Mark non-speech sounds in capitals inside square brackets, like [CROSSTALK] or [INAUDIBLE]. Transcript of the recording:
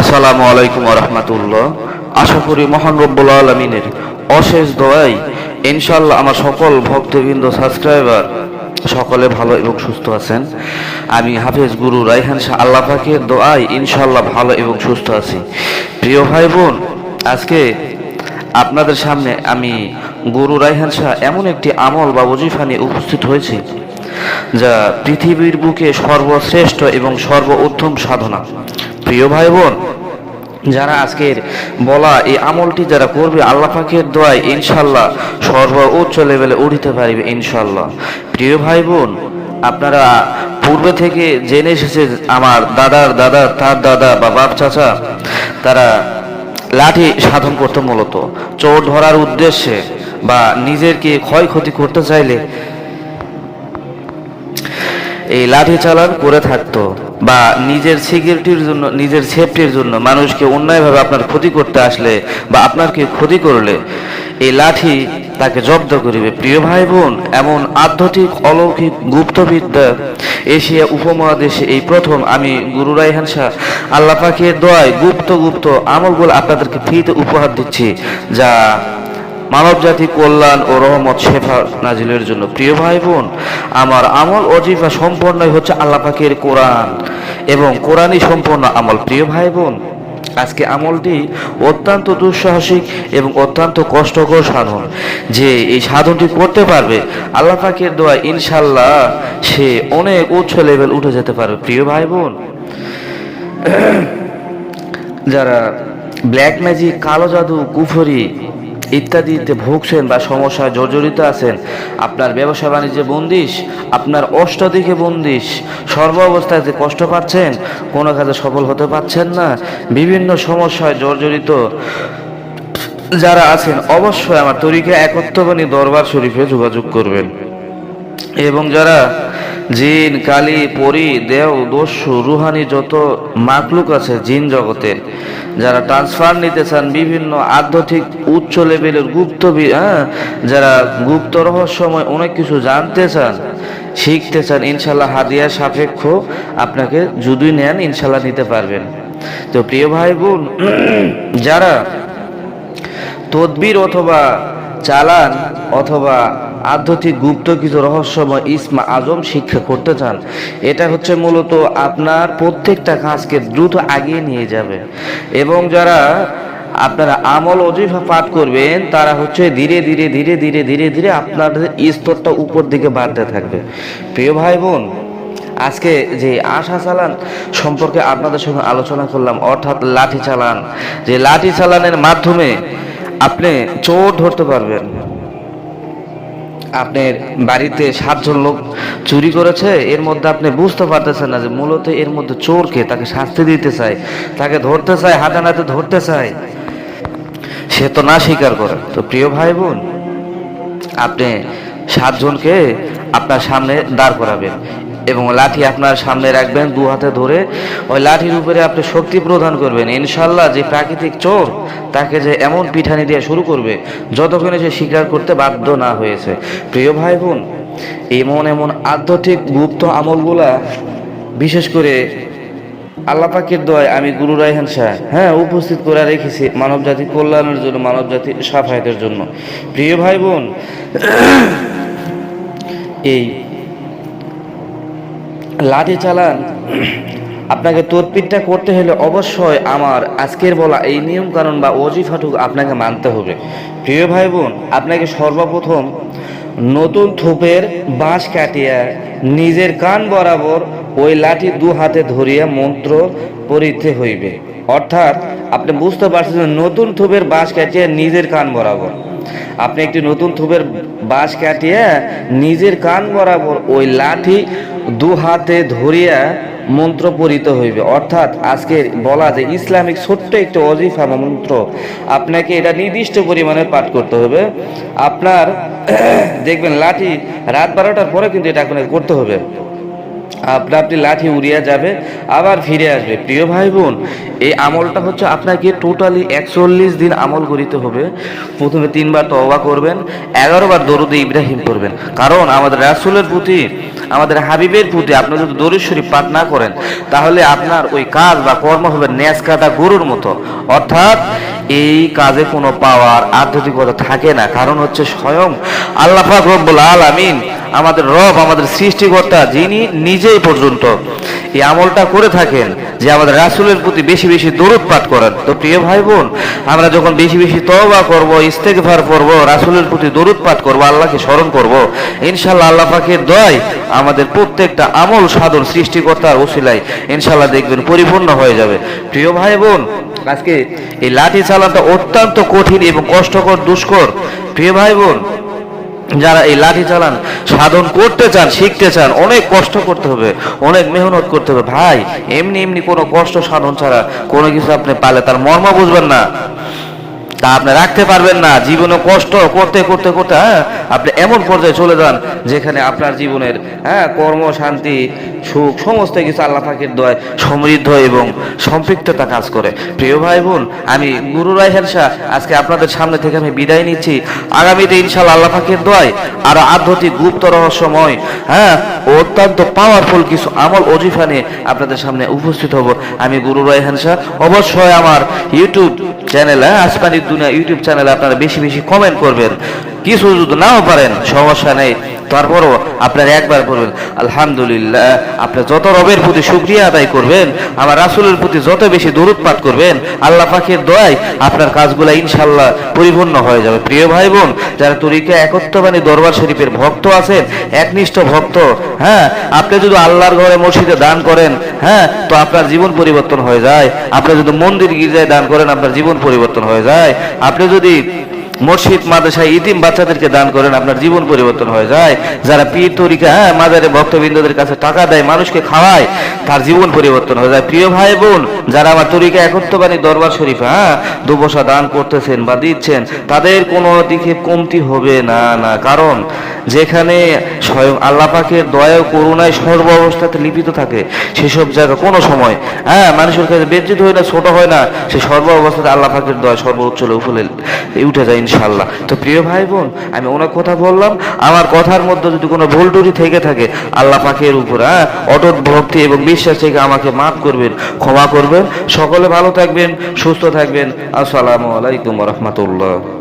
আসসালামু আলাইকুম রহমতুল্লাহ। আশা করি মহান রব্বুল আলমিনের অশেষ দোয়াই ইনশাল্লাহ আমার সকল ভক্তবৃন্দ সাবস্ক্রাইবার সকলে ভালো এবং সুস্থ আছেন। আমি হাফেজ গুরু রাইহান শাহ আল্লাহ পাকের দোয়াই ইনশাল্লাহ ভালো এবং সুস্থ আছি। প্রিয় ভাই বোন আজকে আপনাদের সামনে আমি গুরু রাইহান শাহ এমন একটি আমল বা ওজিফা নিয়ে উপস্থিত হয়েছি, যা পৃথিবীর বুকে সর্বশ্রেষ্ঠ এবং সর্ব উত্তম সাধনা। প্রিয় ভাই বোন যারা আজকের বলা এই আমলটি যারা করবে, আল্লাহ পাকের দোয়ায় ইনশাল্লাহ সর্ব উচ্চ লেভেলে উঠিতে পারবে ইনশাল্লাহ। প্রিয় ভাই বোন আপনারা পূর্বে থেকে জেনে এসেছে আমার দাদার দাদা, তার দাদা বা বাপ চাচা, তারা লাঠি সাধন করতে মূলত। চোর ধরার উদ্দেশ্যে বা নিজেরকে ক্ষয়ক্ষতি করতে চাইলে এই লাঠি চালান করে থাকতো বা নিজের সিকিউরিটির জন্য, নিজের সেফটির জন্য মানুষকে অন্যায়ভাবে আপনার ক্ষতি করতে আসলে বা আপনারকে ক্ষতি করলে এই লাঠি তাকে জব্দ করিবে। প্রিয় ভাই বোন এমন আধ্যাত্মিক অলৌকিক গুপ্তবিদ্যা এশিয়া উপমহাদেশে এই প্রথম আমি গুরু রাইহান শাহ আল্লাহ পাকের দোয়ায় গুপ্ত গুপ্ত আমলগুলো আপনাদেরকে ফ্রিতে উপহার দিচ্ছি, যা মানব জাতি কল্যাণ ও রহমত শেফা নাজিলের জন্য। প্রিয় ভাই বোন আমার আমল অজিফা সম্পূর্ণই হচ্ছে আল্লাহ পাকের কোরআন এবং কোরআনই সম্পূর্ণ আমল। প্রিয় ভাই বোন আজকে আমলটি অত্যন্ত দুঃসাহসিক এবং অত্যন্ত কষ্টকর সাধন। যে এই সাধনটি করতে পারবে, আল্লাহ পাকের দোয়া ইনশাল্লাহ সে অনেক উচ্চ লেভেল উঠে যেতে পারবে। প্রিয় ভাই বোন যারা ব্ল্যাক ম্যাজিক, কালো জাদু, কুফরি ইত্যাদিতে ভুগছেন বা সমস্যায় জর্জরিত আছেন, আপনার ব্যবসা বাণিজ্যে বন্দিশ, আপনার অষ্টদিকে বন্দিশ, সর্ব অবস্থায় যে কষ্ট পাচ্ছেন, কোনো কাজে সফল হতে পারছেন না, বিভিন্ন সমস্যায় জর্জরিত যারা আছেন, অবশ্যই আমার তরিকা একত্রবাণী দরবার শরীফে যোগাযোগ করবেন। এবং যারা জিন, কালী, পরি, দেও, দস্যু, রুহানি, যত মাকলুক আছে জিন জগতের যারা ট্রান্সফার নিতে চান বিভিন্ন আধ্যাত্মিক উচ্চ লেভেলের গুপ্ত হ্যাঁ যারা গুপ্ত রহস্যময় অনেক কিছু জানতে চান, শিখতে চান, ইনশাল্লাহ হাদিয়া সাপেক্ষ আপনাকে যদি নেন, ইনশাল্লাহ নিতে পারবেন। তো প্রিয় ভাই বোন, [CLEARS THROAT] যারা তদবির অথবা চালান অথবা আধ্যাত্মিক গুপ্ত কিছু রহস্যময় ইসমা আজম শিক্ষা করতে চান, এটা হচ্ছে মূলত আপনার প্রত্যেকটা কাজকে দ্রুত আগিয়ে নিয়ে যাবে। এবং যারা আপনারা আমল অজিফা পাঠ করবেন, তারা হচ্ছে ধীরে ধীরে ধীরে ধীরে ধীরে ধীরে আপনাদের স্তরটা উপর দিকে বাড়তে থাকবে। প্রিয় ভাই বোন আজকে যে আশা চালান সম্পর্কে আপনাদের সঙ্গে আলোচনা করলাম, অর্থাৎ লাঠি চালান। যে লাঠি চালানের মাধ্যমে আপনি চোর ধরতে পারবেন। আপনার বাড়িতে সাতজন লোক চুরি করেছে, এর মধ্যে আপনি বুঝতে পারতেছেন না যে মূলত এর মধ্যে চোরকে তাকে শাস্তি দিতে চায়, তাকে ধরতে চায় হাতে নাতে ধরতে চায়। সে তো না স্বীকার করে। তো প্রিয় ভাই বোন আপনি সাতজনকে আপনার সামনে দাঁড় করাবেন। এবং লাঠি আপনার সামনে রাখবেন, দু হাতে ধরে। ওই লাঠির উপরে আপনি শক্তি প্রদান করবেন। ইনশাল্লাহ যে প্রাকৃতিক চোর, তাকে যে এমন পিঠানি দিয়ে শুরু করবে, যতক্ষণে সে স্বীকার করতে বাধ্য না হয়েছে। প্রিয় ভাই বোন এমন এমন আধ্যাত্মিক গুপ্ত আমলগুলা, বিশেষ করে আল্লাহ পাকের দয় আমি গুরু রায়হান শাহ হ্যাঁ উপস্থিত করে রেখেছি মানব জাতি কল্যাণের জন্য মানব জাতি সাফায়তের জন্য। প্রিয় ভাই বোন এই লাঠি চালান। আপনাকে তদপিটটা করতে হলে অবশ্যই আমার আজকের বলা এই নিয়ম কানুন বা অজিফাটুকু আপনাকে মানতে হবে। প্রিয় ভাই বোন আপনাকে সর্বপ্রথম নতুন থোপের বাঁশ কাটিয়া নিজের কান বরাবর ওই লাঠি দু হাতে ধরিয়া মন্ত্র পড়িতে হইবে। অর্থাৎ আপনি বুঝতে পারছেন নতুন থোপের বাঁশ কাটিয়া নিজের কান বরাবর। আপনি একটি নতুন থোপের বাঁশ কাটিয়া নিজের কান বরাবর ওই লাঠি দু হাতে ধরিয়া মন্ত্র পরিত হইবে। অর্থাৎ আজকে বলা যে ইসলামিক ছোট্ট একটি অজিফা মন্ত্র, আপনাকে এটা নির্দিষ্ট পরিমাণে পাঠ করতে হবে। আপনার [CLEARS THROAT] দেখবেন লাঠি রাত বারোটার পরে কিন্তু এটা আপনাকে করতে হবে। আপনা আপনি লাঠি উড়িয়া যাবে, আবার ফিরে আসবে। প্রিয় ভাই বোন এই আমলটা হচ্ছে আপনাকে টোটালি একচল্লিশ দিন আমল করিতে হবে। প্রথমে তিনবার তওবা করবেন এগারো বার দরুদে ইব্রাহিম করবেন কারণ আমাদের রাসুলের প্রতি, আমাদের হাবিবের প্রতি আপনি যদি দরুদ শরীফ পাঠ না করেন, তাহলে আপনার ওই কাজ বা কর্ম হবে ন্যাস কাটা গরুর মতো। অর্থাৎ এই কাজে কোনো পাওয়ার আধ্যাত্মিকতা থাকে না। কারণ হচ্ছে স্বয়ং আল্লাহ রব্বুল আল আমিন আমাদের রব, আমাদের সৃষ্টিকর্তা, যিনি নিজেই পর্যন্ত এই আমলটা করে থাকেন যে আমাদের রাসুলের প্রতি বেশি বেশি দরুদ পাঠ করেন। তো প্রিয় ভাই বোন আমরা যখন বেশি বেশি তবা করব, ইস্তেগফার করব, রাসুলের প্রতি দরুদ পাঠ করব, আল্লাহকে স্মরণ করব ইনশাল্লাহ আল্লাহ পাখির দয় আমাদের প্রত্যেকটা আমল সাধন সৃষ্টিকর্তার ওসিলায় ইনশাল্লাহ দেখবেন পরিপূর্ণ হয়ে যাবে। প্রিয় ভাই বোন আজকে এই লাঠি চালানটা অত্যন্ত কঠিন এবং কষ্টকর, দুষ্কর। প্রিয় ভাই বোন যারা এই লাঠি চালান, সাধন করতে চান, শিখতে চান, অনেক কষ্ট করতে হবে, অনেক মেহনত করতে হবে। ভাই, এমনি এমনি কোনো কষ্ট সাধন ছাড়া কোনো কিছু আপনি পালে তার মর্ম বুঝবেন না। তা আপনি রাখতে পারবেন না। জীবনে কষ্ট করতে করতে করতে হ্যাঁ আপনি এমন পর্যায়ে চলে যান যেখানে আপনার জীবনের হ্যাঁ কর্ম, শান্তি, সুখ, সমস্ত কিছু আল্লাহ পাকের দয় সমৃদ্ধ এবং সম্পৃক্ততা কাজ করে। প্রিয় ভাই বোন আমি গুরু রায়হান শাহ আজকে আপনাদের সামনে থেকে আমি বিদায় নিচ্ছি। আগামীতে ইনশাল্লাহ আল্লাহ পাকের দয় আর আধ্যাত্মিক গুপ্ত রহস্যময় হ্যাঁ অত্যন্ত পাওয়ারফুল কিছু আমল অজিফা নিয়ে আপনাদের সামনে উপস্থিত হব। আমি গুরু রায়হান শাহ। অবশ্যই আমার ইউটিউব চ্যানেল আসমানি দুনিয়া ইউটিউব চ্যানেলে আপনারা বেশি বেশি কমেন্ট করবেন। কিছু যদি নাও পারেন, সমস্যা নেই। তারপরও আপনার একবার করবেন আলহামদুলিল্লাহ, আপনি যত রবের প্রতি শুক্রিয়া আদায় করবেন, আমার রাসুলের প্রতি যত বেশি দরুদ করবেন, আল্লাহ পাখির দয়ায় আপনার কাজগুলো ইনশাল্লাহ পরিপূর্ণ হয়ে যাবে। প্রিয় ভাই বোন যারা তরিকা একত্রবাণী দরবার শরীফের ভক্ত আছেন, একনিষ্ঠ ভক্ত হ্যাঁ আপনি যদি আল্লাহর ঘরে মসজিদে দান করেন হ্যাঁ তো আপনার জীবন পরিবর্তন হয়ে যায়। আপনি যদি মন্দির গির্জায় দান করেন, আপনার জীবন পরিবর্তন হয়ে যায়। আপনি যদি মসজিদ, মাদ্রাসায় ইতিম বাচ্চাদেরকে দান করেন, আপনার জীবন পরিবর্তন হয়ে যায়। যারা পীর তরিকা হ্যাঁ মাজারে ভক্তবৃন্দদের কাছে টাকা দেয়, মানুষকে খাওয়ায়, তার জীবন পরিবর্তন হয়ে যায়। প্রিয় ভাই বোন, যারা আমার তরিকা একত্রবাণী দরবার শরীফ হ্যাঁ দুবসা দান করতেছেন বা দিচ্ছেন, তাদের কোনো দিকে কমতি হবে না না। কারণ যেখানে স্বয়ং আল্লাহ পাকের দয়া ও করুণায় সর্ব অবস্থাতে লিপিত থাকে, সেসব জায়গা কোনো সময় হ্যাঁ মানুষের কাছে বেজ্জিত হয় না, ছোট হয় না, সে সর্ব অবস্থাতে আল্লাহ পাকের দয়া সর্ব উচ্চলে উপলে উঠে যায় ইনশাল্লাহ তো প্রিয় ভাই বোন আমি ওনার কথা বললাম, আমার কথার মধ্যে যদি কোনো ভুল টুটি থেকে থাকে, আল্লাহ পাখের উপর হ্যাঁ অটট ভক্তি এবং বিশ্বাস থেকে আমাকে মাফ করবেন, ক্ষমা করবেন। সকলে ভালো থাকবেন, সুস্থ থাকবেন। আসসালামু আলাইকুম রহমতুল্লাহ।